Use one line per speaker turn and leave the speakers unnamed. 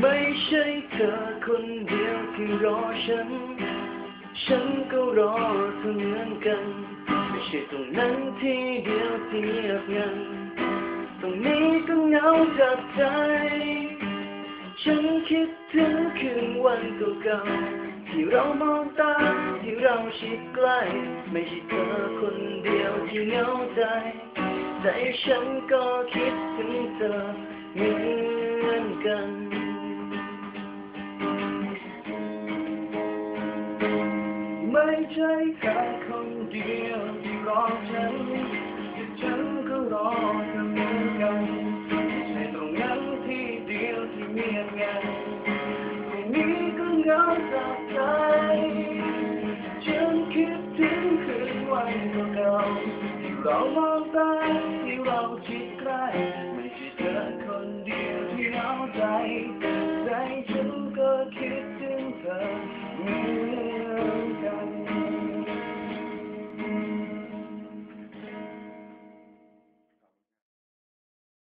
ไม่ใช่เธอคนเดียวที่รอฉัน ฉันก็รอเธอเหมือนกัน ไม่ใช่ตรงนั้นที่เดียวที่เงียบงัน ตรงนี้ก็เหงาจับใจ ฉันคิดถึงคืนวันเก่าๆที่เรามองตาที่เราชิดใกล้ ไม่ใช่เธอคนเดียวที่เหงาใจ ใจฉันก็คิดถึงเธอเหมือนกัน ใช่แค่คนเดียวที่รอฉันแต่ฉันก็รอเธอเหมือนกันในตรงนั้นที่เดียวที่เงียบงันตรงนี้ก็เหงาจับใจฉันคิดถึงคืนวันเก่าๆที่เรามองตาที่เราชิดใกล้ไม่ใช่เธอคนเดียวที่เหงาใจใจฉันก็คิดถึงเธอ